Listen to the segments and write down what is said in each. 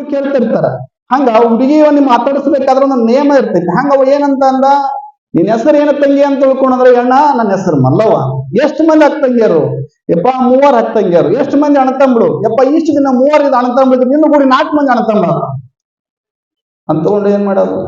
ಇಟ್ಟು ಕೇಳ್ತಿರ್ತಾರ. ಹಂಗ ಹುಡುಗಿ ನೀವು ಮಾತಾಡಿಸ್ಬೇಕಾದ್ರೆ ಒಂದು ನಿಯಮ ಇರ್ತೈತಿ. ಹಂಗ ಅವ ಏನಂತ ಅಂದ ನಿನ್ನ ಹೆಸರು ಏನ ತಂಗಿ? ಅಂತ ತಿಳ್ಕೊಂಡ್ರೆ ಅಣ್ಣ, ನನ್ನ ಹೆಸರು ಮಲ್ಲವ್ವ. ಎಷ್ಟು ಮಂದಿ ಅಕ್ಕಂಗಿಯರು ಯಪ್ಪ, ಮೂವರ್ ಅಕ್ಕಂಗಿಯರು ಎಷ್ಟು ಮಂದಿ ಅಣತಂಬಳು ಯಪ್ಪ, ಇಷ್ಟು ದಿನ ಮೂವರ್ ಇದು ಅಣ್ಣತಂಬಳು ನಿನ್ನ ಕೂಡಿ ನಾಲ್ಕು ಮಂದಿ ಅಂತ ಅಂತಕೊಂಡು ಏನ್ ಮಾಡೋದು?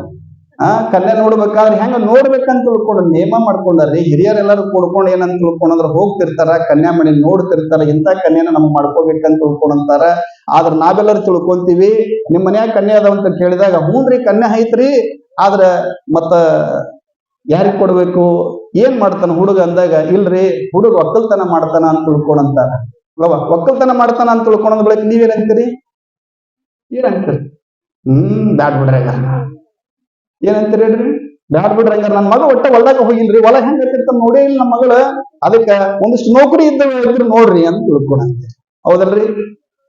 ಆ ಕನ್ಯಾ ನೋಡ್ಬೇಕಾದ್ರೆ ಹೆಂಗ ನೋಡ್ಬೇಕಂತ ತಿಳ್ಕೊಂಡು ನೇಮ ಮಾಡ್ಕೊಂಡಾರ್ರಿ. ಹಿರಿಯರೆಲ್ಲರೂ ಕೂಡ್ಕೊಂಡು ಏನಂತ ತಿಳ್ಕೊಂಡ್ರೆ ಹೋಗ್ತಿರ್ತಾರ, ಕನ್ಯಾ ಮನೆ ನೋಡ್ತಿರ್ತಾರ, ಇಂಥ ಕನ್ಯಾನ ನಮ್ಗೆ ಮಾಡ್ಕೋಬೇಕಂತ ತಿಳ್ಕೊಂಡಂತಾರ. ಆದ್ರ ನಾವೆಲ್ಲರೂ ತಿಳ್ಕೊಂತೀವಿ ನಿಮ್ ಮನ್ಯಾಗ ಕನ್ಯಾ ಅದಾವ ಅಂತ ಕೇಳಿದಾಗ, ಹೂನ್ರಿ, ಕನ್ಯಾ ಐತ್ರಿ. ಆದ್ರ ಮತ್ತ ಯಾರಿಗ್ ಕೊಡ್ಬೇಕು? ಏನ್ ಮಾಡ್ತಾನ ಹುಡುಗ? ಅಂದಾಗ, ಇಲ್ರಿ, ಹುಡುಗ ಒಕ್ಕಲ್ತನ ಮಾಡ್ತಾನ ಅಂತ ತಿಳ್ಕೊಂಡಂತಾರ. ಅಲ್ವ ಒಕ್ಕಲ್ತನ ಮಾಡ್ತಾನ ಅಂತ ತಿಳ್ಕೊಂಡ್ ಬಳಿಕ ನೀವೇನಂತೀರಿ ಏನಂತೀರಿ ಹ್ಮ್, ಬ್ಯಾಡ್ ಬಿಡ್ರಿ ಏನಂತೀರಿ ಹೇಳ್ರಿ? ಬ್ಯಾಡ್ ಬಿಡ್ರಿ ಹಂಗಾರ. ನನ್ನ ಮಗ ಒಟ್ಟ ಹೊಲ್ದಾಗ ಹೋಗಿಲ್ರಿ. ಹೊಲ ಹೆಂಗ ಇರ್ತಿರ್ತಾನ ನೋಡೇ ಇಲ್ಲ ನಮ್ಮ ಮಗಳ. ಅದಕ್ಕ ಒಂದಿಷ್ಟು ನೌಕರಿ ಇದ್ದ ಇದ್ರ ನೋಡ್ರಿ ಅಂತ ತಿಳ್ಕೊಂಡಂತೀರಿ ಹೌದಲ್ರಿ?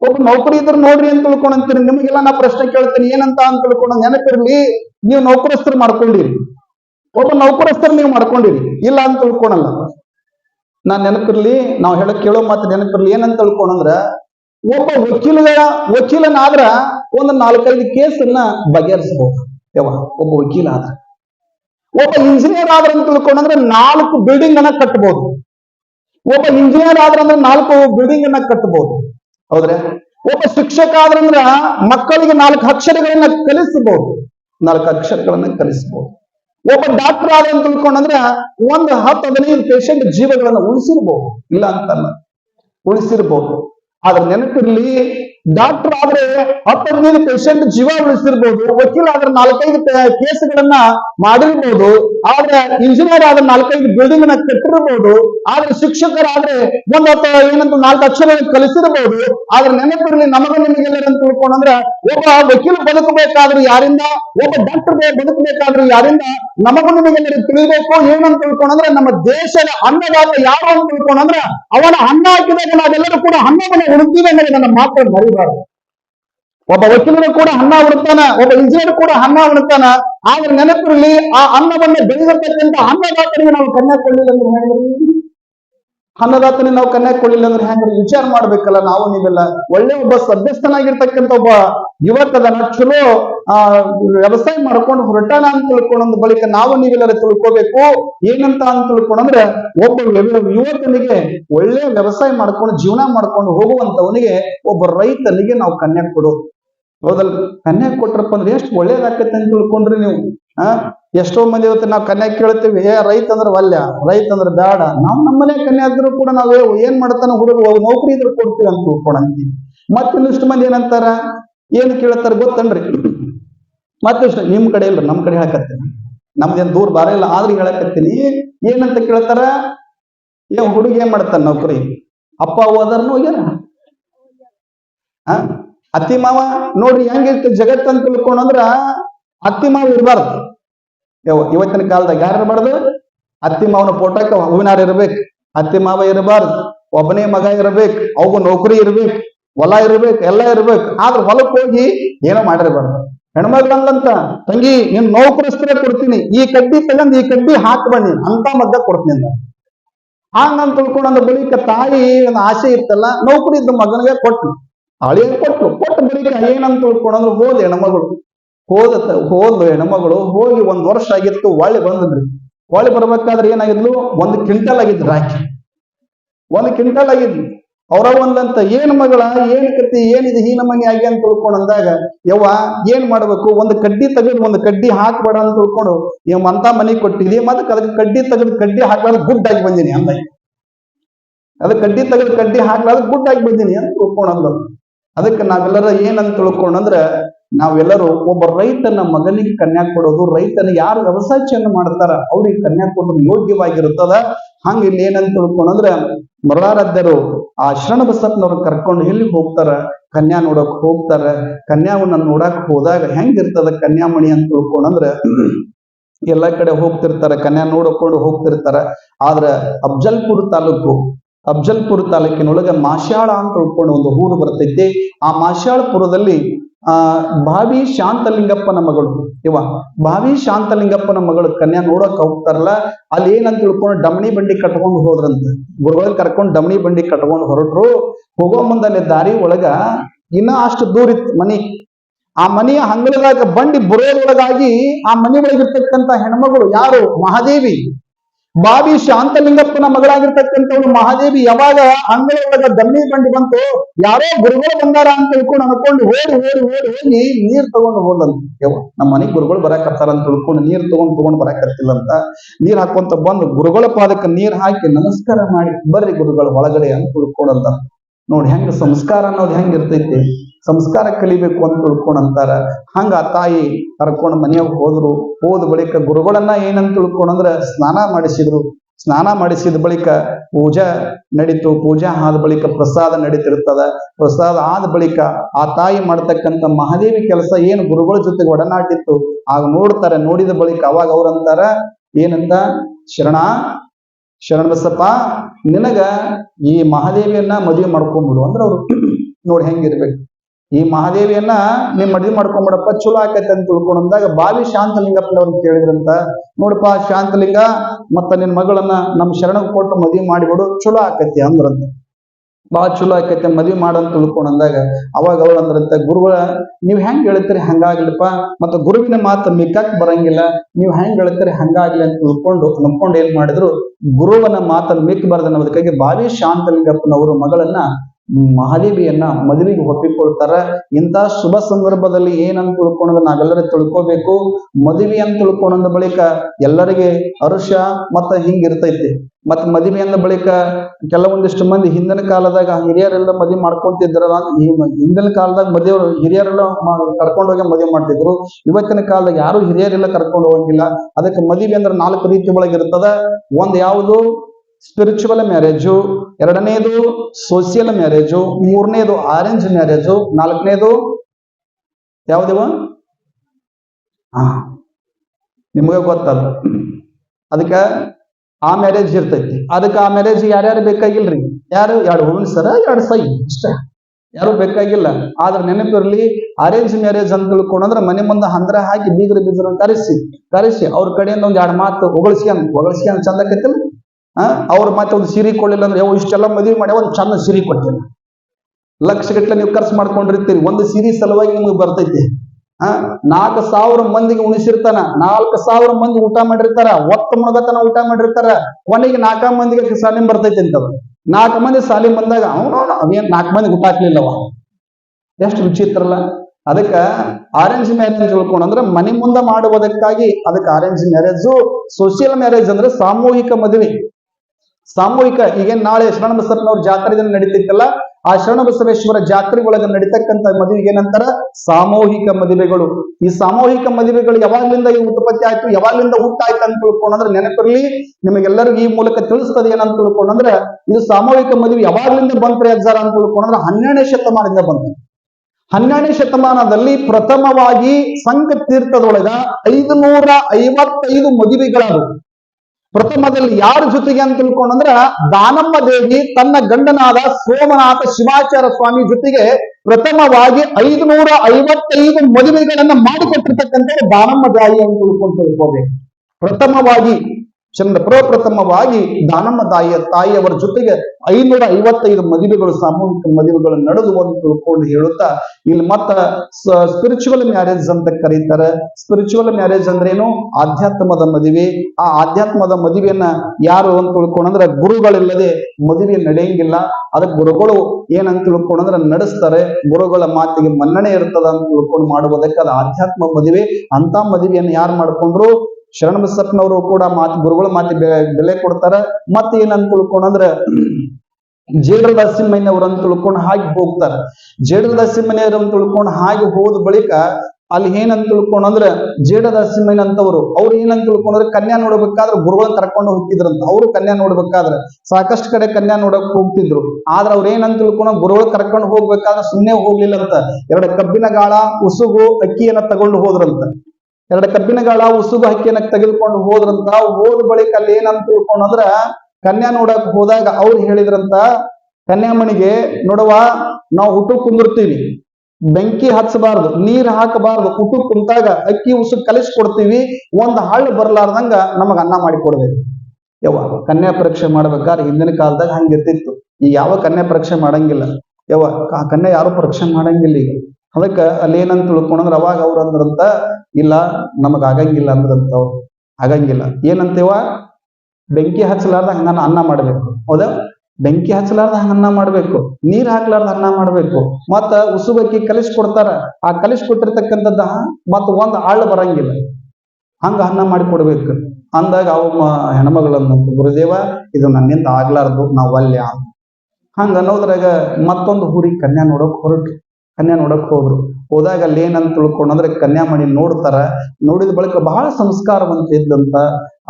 ಒಬ್ಬ ನೌಕರಿ ಇದ್ರ ನೋಡ್ರಿ ಅಂತ ತಿಳ್ಕೊಂಡಂತೀರಿ ನಿಮಗೆಲ್ಲ ನಾ ಪ್ರಶ್ನೆ ಕೇಳ್ತೀನಿ. ಏನಂತ ಅಂತ ತಿಳ್ಕೊಂಡು ನೆನಪಿರ್ಲಿ. ನೀವು ನೌಕರಸ್ಥರು ಮಾಡ್ಕೊಂಡಿರಿ. ಒಬ್ಬ ನೌಕರಸ್ಥರು ನೀವು ಮಾಡ್ಕೊಂಡಿರಿ. ಇಲ್ಲ ಅಂತ ತಿಳ್ಕೊಳಲ್ಲ. ನಾನ್ ನೆನಪಿರ್ಲಿ, ನಾವು ಹೇಳಕ್ ಕೇಳೋ ಮಾತು ನೆನಪಿರ್ಲಿ. ಏನಂತ ತಿಳ್ಕೊಂಡ್ರ ಒಬ್ಬ ವಕೀಲ ವಕೀಲನಾದ್ರ ಒಂದು ನಾಲ್ಕೈದು ಕೇಸನ್ನ ಬಗೆಹರಿಸಬಹುದು ಯಾವ ಒಬ್ಬ ವಕೀಲ ಆದ. ಒಬ್ಬ ಇಂಜಿನಿಯರ್ ಆದ್ರ ಅಂತ ತಿಳ್ಕೊಂಡ್ರೆ ನಾಲ್ಕು ಬಿಲ್ಡಿಂಗ್ ಅನ್ನ ಕಟ್ಟಬಹುದು ಒಬ್ಬ ಇಂಜಿನಿಯರ್ ಆದ್ರಂದ್ರೆ ನಾಲ್ಕು ಬಿಲ್ಡಿಂಗ್ ಅನ್ನ ಕಟ್ಟಬಹುದು ಹೌದ್ರೆ? ಒಬ್ಬ ಶಿಕ್ಷಕ ಆದ್ರಂದ್ರ ಮಕ್ಕಳಿಗೆ ನಾಲ್ಕು ಅಕ್ಷರಗಳನ್ನ ಕಲಿಸಬಹುದು ನಾಲ್ಕು ಅಕ್ಷರಗಳನ್ನ ಕಲಿಸಬಹುದು ಒಬ್ಬ ಡಾಕ್ಟರ್ ಆದ ಅಂತ ತಿಳ್ಕೊಂಡಂದ್ರೆ ಒಂದು ಹತ್ತು ಹದಿನೈದು ಪೇಷಂಟ್ ಜೀವಗಳನ್ನ ಉಳಿಸಿರ್ಬಹುದು ಇಲ್ಲ ಅಂತಲ್ಲ. ಉಳಿಸಿರ್ಬಹುದು ಆದ್ರೆ ನೆನಪಿರ್ಲಿ ಡಾಕ್ಟರ್ ಆದ್ರೆ ಹತ್ತು ಹದಿನೈದು ಪೇಷಂಟ್ ಜೀವ ಉಳಿಸಿರ್ಬೋದು, ವಕೀಲ ಆದ್ರೆ ನಾಲ್ಕೈದು ಕೇಸ್ಗಳನ್ನ ಮಾಡಿರ್ಬೋದು, ಆದ್ರೆ ಇಂಜಿನಿಯರ್ ಆದ್ರೆ ನಾಲ್ಕೈದು ಬಿಲ್ಡಿಂಗ್ನ ಕಟ್ಟಿರ್ಬೋದು, ಆದ್ರೆ ಶಿಕ್ಷಕರಾದ್ರೆ ಒಂದ್ ಹತ್ತು ಏನಂತ ನಾಲ್ಕು ಅಕ್ಷರ ಕಲಿಸಿರ್ಬೋದು, ಆದ್ರೆ ನೆನಪಿರಲಿ ನಮಗ ನಿಮಗೆಲ್ಲರ ಅಂತ ತಿಳ್ಕೊಂಡ್ರೆ ಒಬ್ಬ ವಕೀಲ ಬದುಕಬೇಕಾದ್ರೂ ಯಾರಿಂದ, ಒಬ್ಬ ಡಾಕ್ಟರ್ ಬದುಕಬೇಕಾದ್ರೂ ಯಾರಿಂದ ನಮಗೂ ನಿಮಗೆಲ್ಲರೂ ತಿಳಿಬೇಕು ಏನಂತ ತಿಳ್ಕೊಂಡ್ರೆ ನಮ್ಮ ದೇಶದ ಅನ್ನದಾತ ಯಾರು ಅಂತ ತಿಳ್ಕೊಂಡ್ರೆ ಅವನ ಅನ್ನ ಹಾಕಿದಾಗ ನಾವೆಲ್ಲರೂ ಕೂಡ ಅನ್ನವನ್ನು ಉಳಿತೀವಿ ಅನ್ನೋದು ನನ್ನ ಮಾತ್ರ ಮರಿಬಾರ್ದು ಒಬ್ಬ ವಕೀಲರು ಕೂಡ ಅನ್ನ ಉಣ್ತಾನ, ಒಬ್ಬ ಇಂಜಿನಿಯರ್ ಕೂಡ ಅನ್ನ ಉಣ್ತಾನ, ಆದ್ರೆ ನೆನಪಿರಲಿ, ಆ ಅನ್ನವನ್ನು ಬೆಳೆದಿರ್ತಕ್ಕಂಥ ಅನ್ನದಾತರಿಗೆ ನಾವು ಕನ್ಯಾ ಕೊಡ್ಲಿಲ್ಲ ಅಂದ್ರೆ ಹೆಂಗ್ರಿ ಅನ್ನದಾತನಿಗೆ ನಾವು ಕನ್ಯಾ ಕೊಡಲಿಲ್ಲ ಅಂದ್ರೆ ಹೆಂಗ್ರಿ? ವಿಚಾರ ಮಾಡ್ಬೇಕಲ್ಲ ನಾವು ನೀವೆಲ್ಲ. ಒಳ್ಳೆ ಒಬ್ಬ ಸಭ್ಯಸ್ಥನಾಗಿರ್ತಕ್ಕಂಥ ಒಬ್ಬ ಯುವಕದನ ಚಲೋ, ಆ, ವ್ಯವಸಾಯ ಮಾಡ್ಕೊಂಡು ಹೊರಟಾನ ಅಂತ ತಿಳ್ಕೊಂಡ್ ಬಳಿಕ ನಾವು ನೀವೆಲ್ಲರೂ ತಿಳ್ಕೋಬೇಕು. ಏನಂತ ಅಂತ ತಿಳ್ಕೊಂಡ್ರೆ ಒಬ್ಬ ಯುವಕನಿಗೆ ಒಳ್ಳೆ ವ್ಯವಸಾಯ ಮಾಡ್ಕೊಂಡು ಜೀವನ ಮಾಡ್ಕೊಂಡು ಹೋಗುವಂತವನಿಗೆ ಒಬ್ಬ ರೈತನಿಗೆ ನಾವು ಕನ್ಯಾಕ್ ಕೊಡು. ಹೌದಲ್ ಕನ್ಯಾಕ್ ಕೊಟ್ರಪ್ಪ ಅಂದ್ರೆ ಎಷ್ಟು ಒಳ್ಳೇದಾಕತ್ತೆ ಅಂತ ತಿಳ್ಕೊಂಡ್ರಿ ನೀವು. ಆ? ಎಷ್ಟೋ ಮಂದಿ ಇವತ್ತು ನಾವು ಕನ್ಯಾ ಕೇಳ್ತೀವಿ ಏ ರೈತ ಅಂದ್ರೆ ವಲ್ಯ ರೈತ ಅಂದ್ರೆ ಬೇಡ ನಾವು ನಮ್ಮನೆ ಕನ್ಯಾ ಇದ್ರು ಕೂಡ ನಾವು ಏನ್ ಮಾಡ್ತಾನ ಹುಡುಗ ನೌಕರಿ ಇದ್ರು ಕೊಡ್ತೀವಿ ಅಂತ ತಿಳ್ಕೊಂಡಂತೀವಿ ಮತ್ತಿನ್ನಷ್ಟು ಮಂದಿ ಏನಂತಾರ? ಏನ್ ಕೇಳ್ತಾರ ಗೊತ್ತನ್ರಿ? ಮತ್ತಿಷ್ಟು ನಿಮ್ ಕಡೆ ಇಲ್ಲ ನಮ್ ಕಡೆ ಹೇಳಕತ್ತೀನಿ. ನಮ್ದೇನ್ ದೂರ ಬಾರ ಇಲ್ಲ ಆದ್ರೆ ಹೇಳಕತ್ತೀನಿ. ಏನಂತ ಕೇಳ್ತಾರ? ಏ ಹುಡುಗ ಏನ್ ಮಾಡ್ತಾನ ನೌಕರಿ? ಅಪ್ಪ ಹೋದಾರ್ನು ಹೋಗ್ಯಾರ ಆ? ಅತ್ತಿ ಮಾವ ನೋಡ್ರಿ ಹೆಂಗಿರ್ತ ಜಗತ್ತಂತ ತಿಳ್ಕೊಂಡ್ರ ಅತ್ತಿ ಮಾವ ಇರಬಾರ್ದು. ಇವತ್ತಿನ ಕಾಲದಾಗ ಯಾರು ಇರಬಾರ್ದು ಅತ್ತಿ ಮಾವನ ಫೋಟೋಕ್ಕೆ ಹೂವಿನಾರ ಇರ್ಬೇಕು, ಅತ್ತಿ ಮಾವ ಇರಬಾರ್ದು, ಒಬ್ಬನೇ ಮಗ ಇರ್ಬೇಕು ಅವು ನೌಕರಿ ಇರ್ಬೇಕು, ಹೊಲ ಇರ್ಬೇಕು, ಎಲ್ಲ ಇರ್ಬೇಕು, ಆದ್ರೆ ಹೊಲಕ್ಕೆ ಹೋಗಿ ಏನೋ ಮಾಡಿರ್ಬಾರ್ದು. ಹೆಣ್ಮಗಳಂತ ತಂಗಿ, ನೀನ್ ನೌಕರಸ್ಥರೇ ಕೊಡ್ತೀನಿ, ಈ ಕಡ್ಡಿ ತಗೊಂಡ್ ಈ ಕಡ್ಡಿ ಹಾಕ್ ಬನ್ನಿ ಅಂತ ಮದ್ದ ಕೊಡ್ತೀನಿ ಅಂತ ಹಂಗ ಅಂತ ತಿಳ್ಕೊಂಡ ಬಳಿಕ ತಾಯಿ ಆಸೆ ಇತ್ತಲ್ಲ, ನೌಕರಿ ಇದ್ದ ಮಗನಿಗೆ ಕೊಟ್ಟು ಅಳಿಯ ಕೊಟ್ಟು ಕೊಟ್ಟ ಬಳಿಕ ಏನಂತ ತಿಳ್ಕೊಂಡ್ರೆ ಹೋದ ಹೆಣ್ಮಗಳು. ಹೋದ ಹೋದ್ಲು ಹೆಣ್ಮಗಳು ಹೋಗಿ ಒಂದ್ ವರ್ಷ ಆಗಿತ್ತು ಒಳ್ಳೆ ಬಂದ್ರಿ ಒಳ್ಳೆ ಬರ್ಬೇಕಾದ್ರೆ ಏನಾಗಿದ್ಲು? ಒಂದು ಕ್ವಿಂಟಲ್ ಆಗಿದ್ರು ರಾಕಿ ಒಂದ್ ಕ್ವಿಂಟಲ್ ಆಗಿದ್ಲು. ಅವರ ಒಂದಂತ, ಏನ್ ಮಗಳ? ಏನ್ ಕೃತಿ ಏನಿದೆ? ಹೀನ ಮನೆ ಆಗಿ ಅಂತ ತಿಳ್ಕೊಂಡು ಅಂದಾಗ, ಯವ್ವ, ಏನ್ ಮಾಡ್ಬೇಕು? ಒಂದು ಕಡ್ಡಿ ತೆಗೆದು, ಒಂದು ಕಡ್ಡಿ ಹಾಕ್ಬೇಡ ಅಂತ ತಿಳ್ಕೊಂಡು ಇವ್ ಅಂತ ಮನೆ ಕೊಟ್ಟಿದಿ? ಮತ್ತೆ ಅದಕ್ಕೆ ಕಡ್ಡಿ ತೆಗೆದು ಕಡ್ಡಿ ಹಾಕ್ಲಾರ್ದು ಗುಡ್ಡಾಗಿ ಬಂದೀನಿ ಅಂದ. ಅದಕ್ಕೆ ಕಡ್ಡಿ ತೆಗೆದು ಕಡ್ಡಿ ಹಾಕ್ಲಾರ್ದು ಗುಡ್ಡಾಗಿ ಬಂದೀನಿ ಅಂತ ತಿಳ್ಕೊಂಡ್ ಅದಕ್ಕೆ ನಾವೆಲ್ಲರ ಏನಂತ ತಿಳ್ಕೊಂಡಂದ್ರ ನಾವೆಲ್ಲರೂ ಒಬ್ಬ ರೈತನ ಮಗನಿಗೆ ಕನ್ಯಾ ಕೊಡೋದು, ರೈತನ ಯಾರು ವ್ಯವಸಾಯ ಚೆನ್ನ ಮಾಡ್ತಾರ, ಅವ್ರಿಗೆ ಕನ್ಯಾ ಕೊಡೋದು ಯೋಗ್ಯವಾಗಿರುತ್ತದ? ಹಂಗ ಇಲ್ಲಿ ಏನಂತ ತಿಳ್ಕೊಂಡಂದ್ರ ಮರಳಾರಾಧ್ಯರು ಆ ಶರಣ ಬಸಪ್ಪನವ್ರ ಕರ್ಕೊಂಡು ಎಲ್ಲಿ ಹೋಗ್ತಾರ? ಕನ್ಯಾ ನೋಡಕ್ ಹೋಗ್ತಾರ. ಕನ್ಯಾವನ್ನ ನೋಡಕ್ ಹೋದಾಗ ಹೆಂಗಿರ್ತದ ಕನ್ಯಾಮಣಿ ಅಂತ ತಿಳ್ಕೊಂಡಂದ್ರ ಎಲ್ಲಾ ಕಡೆ ಹೋಗ್ತಿರ್ತಾರ, ಕನ್ಯಾ ನೋಡಕೊಂಡು ಹೋಗ್ತಿರ್ತಾರ. ಆದ್ರ ಅಫ್ಜಲ್ಪುರ ತಾಲೂಕು, ಅಫ್ಜಲ್ಪುರ ತಾಲೂಕಿನೊಳಗೆ ಮಾಶಾಳ ಅಂತ ತಿಳ್ಕೊಂಡು ಒಂದು ಊರು ಬರ್ತೈತಿ. ಆ ಮಾಶ್ಯಾಳಪುರದಲ್ಲಿ ಆ, ಭಾವಿ ಶಾಂತಲಿಂಗಪ್ಪನ ಮಗಳು. ಇವ, ಭಾವಿ ಶಾಂತಲಿಂಗಪ್ಪನ ಮಗಳು ಕನ್ಯಾ ನೋಡಕ್ ಹೋಗ್ತಾರಲ್ಲ, ಅಲ್ಲಿ ಏನಂತ ತಿಳ್ಕೊಂಡು ಡಮಣಿ ಬಂಡಿ ಕಟ್ಕೊಂಡು ಹೋದ್ರಂತ. ಗುರುಗಳ ಕರ್ಕೊಂಡು ಡಮಣಿ ಬಂಡಿ ಕಟ್ಕೊಂಡು ಹೊರಟ್ರು, ಹೋಗೋ ಮುಂದಲ್ಲಿ ದಾರಿ ಒಳಗ ಇನ್ನ ಅಷ್ಟು ದೂರ ಇತ್ತು ಮನಿ. ಆ ಮನೆಯ ಹಂಗಳದಾಗ ಬಂಡಿ ಬರೋದ್ರೊಳಗಾಗಿ ಆ ಮನೆ ಒಳಗಿರ್ತಕ್ಕಂತ ಹೆಣ್ಮಗಳು ಯಾರು? ಮಹಾದೇವಿ. ಬಾವಿ ಶಾಂತಲಿಂಗಪ್ಪನ ಮಗಳಾಗಿರ್ತಕ್ಕಂಥವಳು ಮಹಾದೇವಿ ಯಾವಾಗ ಅಂಗಳ ದಮ್ಮಿ ಬಂಡಿ ಬಂತು, ಯಾರೋ ಗುರುಗಳು ಬಂದಾರ ಅಂತ ತಿಳ್ಕೊಂಡು ಅನ್ಕೊಂಡು ಓಡಿ ಓಡಿ ಓಡಿ ಹೋಗಿ ನೀರ್ ತಗೊಂಡು ಹೋದಂತ ನಮ್ಮ ಮನೆಗೆ ಗುರುಗಳು ಬರಕತ್ತಾರ ಅಂತ ತಿಳ್ಕೊಂಡು ನೀರ್ ತಗೊಂಡ್ ತಗೊಂಡ್ ಬರಾಕತ್ತಿಲ್ಲ ಅಂತ ನೀರ್ ಹಾಕೊಂತ ಬಂದು ಗುರುಗಳ ಪಾದಕ್ಕೆ ನೀರ್ ಹಾಕಿ ನಮಸ್ಕಾರ ಮಾಡಿ ಬರ್ರಿ ಗುರುಗಳು ಒಳಗಡೆ ಅಂತ ತಿಳ್ಕೊಂಡಂತ. ನೋಡಿ ಹೆಂಗ ಸಂಸ್ಕಾರ ಅನ್ನೋದು ಹೆಂಗ ಇರ್ತೈತಿ? ಸಂಸ್ಕಾರ ಕಲಿಬೇಕು ಅಂತ ತಿಳ್ಕೊಂಡು ಅಂತಾರ. ಹಂಗ ಆ ತಾಯಿ ಕರ್ಕೊಂಡು ಮನೆಯಾಗ ಹೋದ್ರು. ಹೋದ ಬಳಿಕ ಗುರುಗಳನ್ನ ಏನಂತ ತಿಳ್ಕೊಂಡಂದ್ರ ಸ್ನಾನ ಮಾಡಿಸಿದ್ರು. ಸ್ನಾನ ಮಾಡಿಸಿದ ಬಳಿಕ ಪೂಜಾ ನಡೀತು. ಪೂಜಾ ಆದ ಬಳಿಕ ಪ್ರಸಾದ ನಡೀತಿರ್ತದ. ಪ್ರಸಾದ ಆದ ಬಳಿಕ ಆ ತಾಯಿ ಮಾಡ್ತಕ್ಕಂಥ ಮಹಾದೇವಿ ಕೆಲಸ ಏನು ಗುರುಗಳ ಜೊತೆಗೆ ಒಡನಾಟಿತ್ತು. ಆಗ ನೋಡ್ತಾರೆ. ನೋಡಿದ ಬಳಿಕ ಅವಾಗ ಅವ್ರಂತಾರ ಏನಂತ? ಶರಣ, ಶರಣಬಸಪ್ಪ, ನಿನಗ ಈ ಮಹಾದೇವಿಯನ್ನ ಮದುವೆ ಮಾಡ್ಕೊಂಡ್ಬಿಡು ಅಂದ್ರೆ ಅವ್ರು, ನೋಡಿ ಹೆಂಗಿರ್ಬೇಕು? ಈ ಮಹಾದೇವಿಯನ್ನ ನೀವ್ ಮದುವೆ ಮಾಡ್ಕೊಂಡ್ಬಿಡಪ್ಪ ಚಲೋ ಆಕೈತೆ ಅಂತ ತಿಳ್ಕೊಂಡು ಅಂದಾಗ ಬಾವಿ ಶಾಂತಲಿಂಗಪ್ಪನವ್ರನ್ನ ಕೇಳಿದ್ರಂತ. ನೋಡಪ್ಪ, ಶಾಂತಲಿಂಗ, ಮತ್ತ ನಿನ್ ಮಗಳನ್ನ ನಮ್ ಶರಣ ಕೊಟ್ಟು ಮದುವೆ ಮಾಡಿಬಿಡು, ಚಲೋ ಆಕೈತಿ ಅಂದ್ರಂತ. ಬಾ, ಚಲೋ ಆಕೈತೆ, ಮದುವೆ ಮಾಡಂತ ತಿಳ್ಕೊಂಡು ಅಂದಾಗ ಅವಾಗ ಅವ್ರು ಅಂದ್ರಂತ, ಗುರುಗಳ, ನೀವ್ ಹೆಂಗ್ ಹೇಳ್ತೀರಿ ಹಂಗಾಗ್ಲಿಪ್ಪ? ಮತ್ತ ಗುರುವಿನ ಮಾತು ಮಿಕ್ಕಕ್ ಬರಂಗಿಲ್ಲ. ನೀವ್ ಹೆಂಗ್ ಹೇಳ್ತೀರಿ ಹಂಗಾಗ್ಲಿ ಅಂತ ತಿಳ್ಕೊಂಡು ನಂಬ್ಕೊಂಡು ಏನ್ ಮಾಡಿದ್ರು, ಗುರುವನ ಮಾತನ್ನು ಮಿಕ್ ಬರ್ದ ಅನ್ನೋದಕ್ಕಾಗಿ ಬಾವಿ ಶಾಂತಲಿಂಗಪ್ಪನವರು ಮಗಳನ್ನ ಮಹಾದೇವಿಯನ್ನ ಮದುವೆಗೆ ಒಪ್ಪಿಕೊಳ್ತಾರ. ಇಂಥ ಶುಭ ಸಂದರ್ಭದಲ್ಲಿ ಏನಂತ ತಿಳ್ಕೊಳೋದು ನಾವೆಲ್ಲರೂ ತಿಳ್ಕೊಬೇಕು. ಮದುವೆ ಅಂತ ತಿಳ್ಕೊಂಡ ಬಳಿಕ ಎಲ್ಲರಿಗೆ ಹರ್ಷ ಮತ್ತ ಹಿಂಗಿರ್ತೈತಿ ಮತ್ ಮದುವೆ ಅಂದ ಬಳಿಕ ಕೆಲವೊಂದಿಷ್ಟು ಮಂದಿ ಹಿಂದಿನ ಕಾಲದಾಗ ಹಿರಿಯರೆಲ್ಲ ಮದುವೆ ಮಾಡ್ಕೊಂತಿದ್ರ. ಹಿಂದಿನ ಕಾಲದಾಗ ಮದುವೆ ಹಿರಿಯರೆಲ್ಲ ಕರ್ಕೊಂಡು ಹೋಗಿ ಮದುವೆ ಮಾಡ್ತಿದ್ರು. ಇವತ್ತಿನ ಕಾಲದಾಗ ಯಾರು ಹಿರಿಯರೆಲ್ಲ ಕರ್ಕೊಂಡು ಹೋಗಂಗಿಲ್ಲ. ಅದಕ್ಕೆ ಮದುವೆ ಅಂದ್ರೆ ನಾಲ್ಕು ರೀತಿ ಒಳಗಿರ್ತದ. ಒಂದ್ ಯಾವುದು? ಸ್ಪಿರಿಚುವಲ್ ಮ್ಯಾರೇಜು ಎರಡನೇದು ಸೋಷಿಯಲ್ ಮ್ಯಾರೇಜು ಮೂರನೇದು ಆರೆಂಜ್ ಮ್ಯಾರೇಜು ನಾಲ್ಕನೇದು ಯಾವ್ದಿವ? ನಿಮ್ಗೆ ಗೊತ್ತಲ್ಲ. ಅದಕ್ಕೆ ಆ ಮ್ಯಾರೇಜ್ ಇರ್ತೈತಿ. ಅದಕ್ಕೆ ಆ ಮ್ಯಾರೇಜ್ ಯಾರ್ಯಾರು ಬೇಕಾಗಿಲ್ರಿ? ಯಾರು? ಎರಡು ಹೂವಿನ ಸರ, ಎರಡು ಸೈ ಇಷ್ಟ ಯಾರು ಬೇಕಾಗಿಲ್ಲ. ಆದ್ರೆ ನೆನಪಿರ್ಲಿ ಅರೇಂಜ್ ಮ್ಯಾರೇಜ್ ಅಂತ ತಿಳ್ಕೊಂಡ್ರೆ ಮನೆ ಮುಂದೆ ಹಂದ್ರ ಹಾಕಿ ಬೀಗರು ಬೀಗ್ರ ಕರೆಸಿ ಕರೆಸಿ ಅವ್ರ ಕಡೆಯಿಂದ ಒಂದ್ ಎರಡು ಮಾತು ಹೊಗಳಿಸ್ಕೊಂಡ್ ಹೊಗಳಿಸ್ಕೊಂಡ್ ಚಂದ ಆಕೈತಿಲ್ಲ? ಆ ಅವ್ರ ಮತ್ತೆ ಒಂದು ಸೀರೆ ಕೊಡಲಿಲ್ಲ ಅಂದ್ರೆ ಇಷ್ಟೆಲ್ಲ ಮದುವೆ ಮಾಡಿ ಒಂದು ಚಂದ ಸೀರೆ ಕೊಟ್ಟಿಲ್ಲ. ಲಕ್ಷ ಗಟ್ಟಲೆ ನೀವು ಖರ್ಚು ಮಾಡ್ಕೊಂಡಿರ್ತೀರಿ. ಒಂದು ಸೀರೆ ಸಲುವಾಗಿ ನಿಮ್ಗೆ ಬರ್ತೈತಿ. ಆ? ನಾಲ್ಕು ಸಾವಿರ ಮಂದಿಗೆ ಉಣಿಸಿರ್ತಾನ. ನಾಲ್ಕು ಸಾವಿರ ಮಂದಿ ಊಟ ಮಾಡಿರ್ತಾರ. ಒತ್ತ ಮುಣಗತನ ಊಟ ಮಾಡಿರ್ತಾರ. ಕೊನೆಗೆ ನಾಲ್ಕ ಮಂದಿಗೆ ಸಾಲಿಮ್ ಬರ್ತೈತಿ ಅಂತ ನಾಲ್ಕು ಮಂದಿ ಸಾಲಿಮ್ ಬಂದಾಗ, ಅವನು, ಅವೇನ್ ನಾಲ್ಕು ಮಂದಿ ಊಟ ಹಾಕ್ಲಿಲ್ಲವ? ಎಷ್ಟು ವಿಚಿತ್ರಲ್ಲ. ಅದಕ್ಕ ಆರೆಂಜ್ ಮ್ಯಾರೇಜ್ ತಿಳ್ಕೊಂಡ್ರೆ ಮನೆ ಮುಂದೆ ಮಾಡುವುದಕ್ಕಾಗಿ ಅದಕ್ಕೆ ಆರೆಂಜ್ ಮ್ಯಾರೇಜು ಸೋಷಿಯಲ್ ಮ್ಯಾರೇಜ್ ಅಂದ್ರೆ ಸಾಮೂಹಿಕ ಮದುವೆ. ಸಾಮೂಹಿಕ ಈಗ ನಾಳೆ ಶರಣಬಸಪ್ಪನವ್ರ ಜಾತ್ರೆ ದಿನ ನಡೀತಿತ್ತಲ್ಲ, ಆ ಶರಣ ಬಸವೇಶ್ವರ ಜಾತ್ರೆ ಒಳಗೆ ನಡೀತಕ್ಕಂತ ಮದುವೆಗೆ ಏನಂತಾರ? ಸಾಮೂಹಿಕ ಮದುವೆಗಳು. ಈ ಸಾಮೂಹಿಕ ಮದುವೆಗಳು ಯಾವಾಗ್ಲಿಂದ ಈ ಉತ್ಪತ್ತಿ ಆಯ್ತು, ಯಾವಾಗ್ಲಿಂದ ಹುಟ್ಟಾಯ್ತು ಅಂತ ತಿಳ್ಕೊಂಡ್ರೆ ನೆನಪಿರ್ಲಿ, ನಿಮಗೆಲ್ಲರಿಗೂ ಈ ಮೂಲಕ ತಿಳಿಸ್ತದೆ ಏನಂತ ತಿಳ್ಕೊಂಡ್ರೆ ಇದು ಸಾಮೂಹಿಕ ಮದುವೆ ಯಾವಾಗ್ಲಿಂದ ಬಂತ್ರಿ ಅಜ್ಜಾರ ಅಂತ ತಿಳ್ಕೊಂಡ್ರೆ ಹನ್ನೆರಡನೇ ಶತಮಾನದಿಂದ ಬಂತು. ಹನ್ನೆರಡನೇ ಶತಮಾನದಲ್ಲಿ ಪ್ರಥಮವಾಗಿ ಸಂಘ ತೀರ್ಥದೊಳಗ ಐದುನೂರ ಐವತ್ತೈದು ಮದುವೆಗಳಾದವು. ಪ್ರಥಮದಲ್ಲಿ ಯಾರ ಜೊತೆಗೆ ಅಂತ ತಿಳ್ಕೊಂಡಂದ್ರ ದಾನಮ್ಮ ದೇವಿ ತನ್ನ ಗಂಡನಾದ ಸೋಮನಾಥ ಶಿವಾಚಾರ ಸ್ವಾಮಿ ಜೊತೆಗೆ ಪ್ರಥಮವಾಗಿ ಐದುನೂರ ಐವತ್ತೈದು ಮದುವೆಗಳನ್ನ ಮಾಡಿಕೊಟ್ಟಿರ್ತಕ್ಕಂಥ ದಾನಮ್ಮ ತಾಯಿ ಅಂತ ತಿಳ್ಕೊಂಡು ತಿಳ್ಕೋಬೇಕು. ಪ್ರಥಮವಾಗಿ ಚಂದ್ರ ಪ್ರಪ್ರಥಮವಾಗಿ ದಾನಮ್ಮ ತಾಯಿಯ ತಾಯಿಯವರ ಜೊತೆಗೆ ಐನೂರ ಐವತ್ತೈದು ಮದುವೆಗಳು, ಸಾಮೂಹಿಕ ಮದುವೆಗಳು ನಡೆದು ಅಂತ ತಿಳ್ಕೊಂಡು ಹೇಳುತ್ತಾ, ಇಲ್ಲಿ ಮತ್ತ ಸ್ಪಿರಿಚುವಲ್ ಮ್ಯಾರೇಜ್ ಅಂತ ಕರೀತಾರೆ. ಸ್ಪಿರಿಚುವಲ್ ಮ್ಯಾರೇಜ್ ಅಂದ್ರೇನು? ಆಧ್ಯಾತ್ಮದ ಮದುವೆ. ಆ ಆಧ್ಯಾತ್ಮದ ಮದುವೆಯನ್ನ ಯಾರು ಅಂತ ತಿಳ್ಕೊಂಡ್ರೆ ಗುರುಗಳಿಲ್ಲದೆ ಮದುವೆ ನಡೆಯಂಗಿಲ್ಲ. ಅದಕ್ಕೆ ಗುರುಗಳು ಏನಂತ ತಿಳ್ಕೊಂಡ್ರೆ ನಡೆಸ್ತಾರೆ. ಗುರುಗಳ ಮಾತಿಗೆ ಮನ್ನಣೆ ಇರ್ತದ ಅಂತ ತಿಳ್ಕೊಂಡು ಮಾಡುವುದಕ್ಕೆ ಅದು ಆಧ್ಯಾತ್ಮ ಮದುವೆ. ಅಂತ ಮದುವೆಯನ್ನು ಯಾರು ಮಾಡ್ಕೊಂಡ್ರು? ಶರಣಬಸಪ್ಪನವರು ಕೂಡ ಮಾತು, ಗುರುಗಳ ಮಾತಿ ಬೆಲೆ ಕೊಡ್ತಾರ. ಮತ್ತೆ ಏನಂತ ತಿಳ್ಕೊಂಡ್ರೆ ಜೇಡರ ನರಸಿಂಹಯ್ಯನವ್ರು ಅಂತ ತಿಳ್ಕೊಂಡು ಹಾಗೆ ಹೋಗ್ತಾರ. ಜೇಡರ ನರಸಿಂಹಯ್ಯವ್ರು ಅಂತ ತಿಳ್ಕೊಂಡು ಹಾಗೆ ಹೋದ ಬಳಿಕ ಅಲ್ಲಿ ಏನಂತ ತಿಳ್ಕೊಂಡ್ರೆ ಜೇಡ ನರಸಿಂಹಯ್ಯನ ಅಂತವ್ರು ಅವ್ರು ಏನಂತ ತಿಳ್ಕೊಂಡ್ರೆ, ಕನ್ಯಾ ನೋಡ್ಬೇಕಾದ್ರೆ ಗುರುಗಳನ್ನ ಕರ್ಕೊಂಡು ಹೋಗ್ತಿದ್ರಂತ. ಅವರು ಕನ್ಯಾ ನೋಡ್ಬೇಕಾದ್ರೆ ಸಾಕಷ್ಟು ಕಡೆ ಕನ್ಯಾ ನೋಡಕ್ ಹೋಗ್ತಿದ್ರು. ಆದ್ರೆ ಅವ್ರ ಏನಂತ ತಿಳ್ಕೊಂಡ್ ಗುರುಗಳು ಕರ್ಕೊಂಡು ಹೋಗ್ಬೇಕಾದ್ರೆ ಸುಮ್ಮನೆ ಹೋಗ್ಲಿಲ್ಲ ಅಂತ ಎರಡು ಕಬ್ಬಿನ ಗಾಳ, ಉಸುಗು, ಅಕ್ಕಿಯನ್ನ ತಗೊಂಡು ಹೋದ್ರಂತ. ಎರಡು ಕಬ್ಬಿನ ಗಾಳ ಉಸುಗು ಅಕ್ಕಿಯನ್ನ ತೆಗೆದುಕೊಂಡು ಹೋದ್ರಂತ, ಹೋದ ಬಳಿಕ ಅಲ್ಲಿ ಏನಂತ ತಿಳ್ಕೊಂಡ್ರ ಕನ್ಯಾ ನೋಡಕ್ ಹೋದಾಗ ಅವ್ರು ಹೇಳಿದ್ರಂತ, ಕನ್ಯಾಮಣಿಗೆ ನೋಡುವ ನಾವು ಹುಟ್ಟು ಕುಂದಿರ್ತೀವಿ, ಬೆಂಕಿ ಹಚ್ಚಬಾರ್ದು, ನೀರ್ ಹಾಕಬಾರ್ದು ಹುಟ್ಟು ಕುಂತಾಗ ಅಕ್ಕಿ ಉಸು ಕಲಿಸಿ ಕೊಡ್ತೀವಿ ಒಂದ್ ಹಳ್ಳ ಬರ್ಲಾರ್ದಂಗ ನಮಗ ಅನ್ನ ಮಾಡಿ ಕೊಡ್ಬೇಕು. ಯವ್ವ, ಕನ್ಯಾ ಪರೀಕ್ಷೆ ಮಾಡ್ಬೇಕಾದ್ರೆ ಹಿಂದಿನ ಕಾಲದಾಗ ಹಂಗಿರ್ತಿತ್ತು, ಈ ಯಾವ ಕನ್ಯಾ ಪರೀಕ್ಷೆ ಮಾಡಂಗಿಲ್ಲ. ಯವ್ವ ಕನ್ಯಾ ಯಾರು ಪರೀಕ್ಷೆ ಮಾಡಂಗಿಲ್ಲ ಈಗ? ಅದಕ್ಕ ಅಲ್ಲಿ ಏನಂತ ತಿಳ್ಕೊಂಡ್ರ ಅವಾಗ ಅವ್ರು ಅಂದ್ರಂತ, ಇಲ್ಲ, ನಮಗ ಆಗಂಗಿಲ್ಲ ಅಂದ್ರಂತ ಅವ್ರು ಆಗಂಗಿಲ್ಲ. ಏನಂತೇವ? ಬೆಂಕಿ ಹಚ್ಚಲಾರ್ದ ಹಂಗನ್ನ ಅನ್ನ ಮಾಡ್ಬೇಕು. ಹೌದಾ? ಬೆಂಕಿ ಹಚ್ಚಲಾರ್ದ ಹಂಗ ಅನ್ನ ಮಾಡ್ಬೇಕು. ನೀರ್ ಹಾಕ್ಲಾರ್ದ ಅನ್ನ ಮಾಡ್ಬೇಕು. ಮತ್ತ ಉಸುಬಕ್ಕಿ ಕಲಿಸಿ ಕೊಡ್ತಾರ. ಆ ಕಲಿಸಿ ಕೊಟ್ಟಿರ್ತಕ್ಕಂಥದ್ದ ಮತ್ತ ಒಂದ್ ಆಳ್ ಬರಂಗಿಲ್ಲ. ಹಂಗ ಅನ್ನ ಮಾಡಿ ಕೊಡ್ಬೇಕು. ಅಂದಾಗ ಅವ ಹೆಣ್ಮಗಳನ್ನ ಗುರುದೇವ, ಇದು ನನ್ನಿಂದ ಆಗ್ಲಾರ್ದು, ನಾವು ಹಂಗ ಅನ್ನೋದ್ರಾಗ ಮತ್ತೊಂದು ಹುರಿ ಕನ್ಯಾ ನೋಡೋಕ್ ಹೊರಟ್ರು. ಕನ್ಯಾ ನೋಡಕ್ ಹೋದ್ರು. ಹೋದಾಗ ಅಲ್ಲಿ ಏನಂತ ತಿಳ್ಕೊಂಡ್ರೆ ಕನ್ಯಾಮಣಿ ನೋಡ್ತಾರ. ನೋಡಿದ ಬಳಿಕ ಬಹಳ ಸಂಸ್ಕಾರವಂತ ಇದ್ದಂತ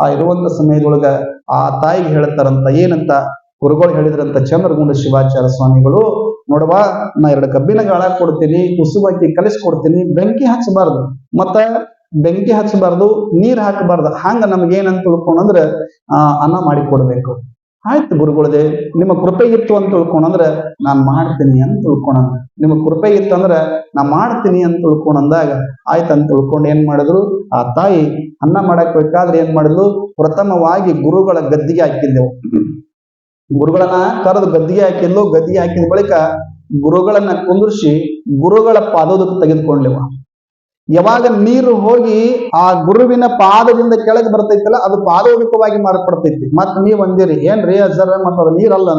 ಆ ಇರುವಂತ ಸಮಯದೊಳಗ ಆ ತಾಯಿಗೆ ಹೇಳ್ತಾರಂತ, ಏನಂತ? ಗುರುಗಳು ಹೇಳಿದ್ರಂತ, ಚಂದ್ರಗುಂಡ ಶಿವಾಚಾರ್ಯ ಸ್ವಾಮಿಗಳು ನೋಡವಾ ನಾ ಎರಡು ಕಬ್ಬಿನ ಗಾಳ ಕೊಡ್ತೀನಿ ಕುಸುಬಾಕಿ ಕಲಿಸ್ಕೊಡ್ತೀನಿ ಬೆಂಕಿ ಹಚ್ಚಬಾರ್ದು ಮತ್ತ ಬೆಂಕಿ ಹಚ್ಚಬಾರ್ದು ನೀರ್ ಹಾಕಬಾರ್ದು. ಹಂಗ ನಮ್ಗೆ ಏನಂತ ಆ, ಅನ್ನ ಮಾಡಿ ಕೊಡ್ಬೇಕು. ಆಯ್ತು ಗುರುಗಳದೇ ನಿಮ್ಮ ಕೃಪೆ ಇತ್ತು ಅಂತ ತಿಳ್ಕೊಂಡಂದ್ರೆ ನಾನು ಮಾಡ್ತೀನಿ ಅಂತ ತಿಳ್ಕೊಂಡ. ನಿಮ್ಮ ಕೃಪೆ ಅಂದ್ರೆ ನಾ ಮಾಡ್ತೀನಿ ಅಂತ ತಿಳ್ಕೊಂಡಂದಾಗ ಆಯ್ತು ಅಂತ ತಿಳ್ಕೊಂಡು ಏನ್ ಮಾಡಿದ್ರು? ಆ ತಾಯಿ ಅನ್ನ ಮಾಡಕ್ ಬೇಕಾದ್ರೆ ಏನ್ ಮಾಡಿದ್ಲು? ಪ್ರಥಮವಾಗಿ ಗುರುಗಳ ಗದ್ದಿಗೆ ಹಾಕಿದ್ದೆವು. ಗುರುಗಳನ್ನ ಕರೆದು ಗದ್ದಿಗೆ ಹಾಕಿದ್ಲು, ಗದ್ದಿಗೆ ಹಾಕಿದ ಬಳಿಕ ಗುರುಗಳನ್ನ ಕುಂದಿರ್ಸಿ ಗುರುಗಳ ಪಾದೋದಕ್ಕೆ ತೆಗೆದುಕೊಂಡ್ಲಿವ. ಯಾವಾಗ ನೀರು ಹೋಗಿ ಆ ಗುರುವಿನ ಪಾದದಿಂದ ಕೆಳಗೆ ಬರ್ತೈತಲ್ಲ, ಅದು ಪಾದೋದಕವಾಗಿ ಮಾರ್ಪಡ್ತೈತಿ. ಮತ್ ನೀವ್ ಅಂದಿರಿ, ಏನ್ರಿ ಸರ್ ಮತ್ತ ಅದು ನೀರಲ್ಲ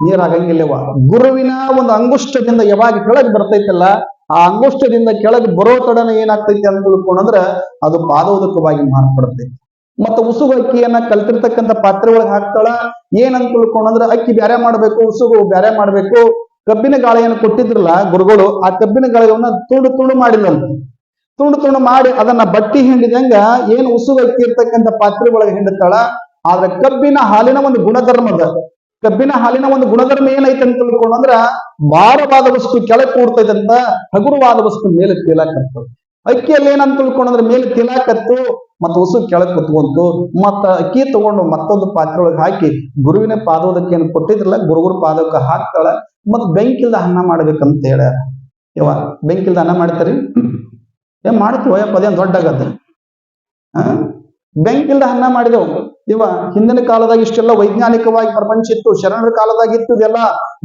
ನೀರಾಗಂಗಿಲ್ಲವ ಗುರುವಿನ ಒಂದು ಅಂಗುಷ್ಟದಿಂದ ಯಾವಾಗ ಕೆಳಗೆ ಬರ್ತೈತಲ್ಲ, ಆ ಅಂಗುಷ್ಟದಿಂದ ಕೆಳಗೆ ಬರೋ ತಡನ ಏನಾಗ್ತೈತಿ ಅಂತ ತಿಳ್ಕೊಂಡ್ರ ಅದು ಪಾದೋದಕವಾಗಿ ಮಾರ್ಪಡ್ತೈತಿ. ಮತ್ತ ಉಸುಗು ಅಕ್ಕಿಯನ್ನ ಕಲ್ತಿರ್ತಕ್ಕಂಥ ಪಾತ್ರೆ ಒಳಗೆ ಹಾಕ್ತಾಳ, ಏನಂತ ತಿಳ್ಕೊಂಡ್ರ ಅಕ್ಕಿ ಬ್ಯಾರೆ ಮಾಡ್ಬೇಕು, ಉಸುಗು ಬ್ಯಾರೆ ಮಾಡ್ಬೇಕು. ಕಬ್ಬಿನ ಗಾಳಿಯನ್ನು ಕೊಟ್ಟಿದ್ರಲ್ಲ ಗುರುಗಳು, ಆ ಕಬ್ಬಿನ ಗಾಳಿಯನ್ನ ತುಂಡು ತುಂಡು ಮಾಡಿಲ್ಲಂತ ತುಂಡು ತುಂಡು ಮಾಡಿ ಅದನ್ನ ಬಟ್ಟಿ ಹಿಂಡಿದಂಗ ಏನು ಉಸುಗಕ್ಕಿರ್ತಕ್ಕಂಥ ಪಾತ್ರೆ ಒಳಗೆ ಹಿಂಡುತ್ತಾಳ ಆದ್ರೆ ಕಬ್ಬಿನ ಹಾಲಿನ ಒಂದು ಗುಣಧರ್ಮದ ಕಬ್ಬಿನ ಹಾಲಿನ ಒಂದು ಗುಣಧರ್ಮ ಏನೈತೆ ಅಂತ ತಿಳ್ಕೊಂಡಂದ್ರ ಭಾರವಾದ ವಸ್ತು ಕೆಳಗೆ ಕೂಡ್ತೈತಂತ ಹಗುರವಾದ ವಸ್ತು ಮೇಲೆ ತೇಲಾಕತ್ತದ ಅಕ್ಕಿಯಲ್ಲಿ ಏನಂತ ತಿಳ್ಕೊಂಡ್ರೆ ಮೇಲೆ ತಿಲಾಕತ್ತು, ಮತ್ತು ಉಸು ಕೆಳಗೆ ಕುತ್ಕೊಂತು. ಮತ್ತ ಅಕ್ಕಿ ತಗೊಂಡು ಮತ್ತೊಂದು ಪಾತ್ರೆ ಒಳಗೆ ಹಾಕಿ ಗುರುವಿನ ಪಾದೋದಕ್ಕೆ ಏನು ಕೊಟ್ಟಿದ್ರಲ್ಲ, ಗುರುಗುರು ಪಾದಕ್ಕೆ ಹಾಕ್ತಾಳ ಮತ್ ಬೆಂಕಿಲ್ದ ಅನ್ನ ಮಾಡ್ಬೇಕಂತ ಹೇಳ ಯವ ಬೆಂಕಿಲ್ದ ಅನ್ನ ಮಾಡ್ತಾರಿ? ಏನ್ ಮಾಡ್ತೀವ ಯಪ್ಪ, ಅದೇನು ದೊಡ್ಡ ಆಗತ್ತೆ ಬೆಂಕಿಲ್ದ ಅನ್ನ ಮಾಡಿದೆವು ಇವ, ಹಿಂದಿನ ಕಾಲದಾಗ ಇಷ್ಟೆಲ್ಲ ವೈಜ್ಞಾನಿಕವಾಗಿ ಪ್ರಪಂಚ ಇತ್ತು, ಶರಣರ ಕಾಲದಾಗ ಇತ್ತು ಇದೆಲ್ಲ,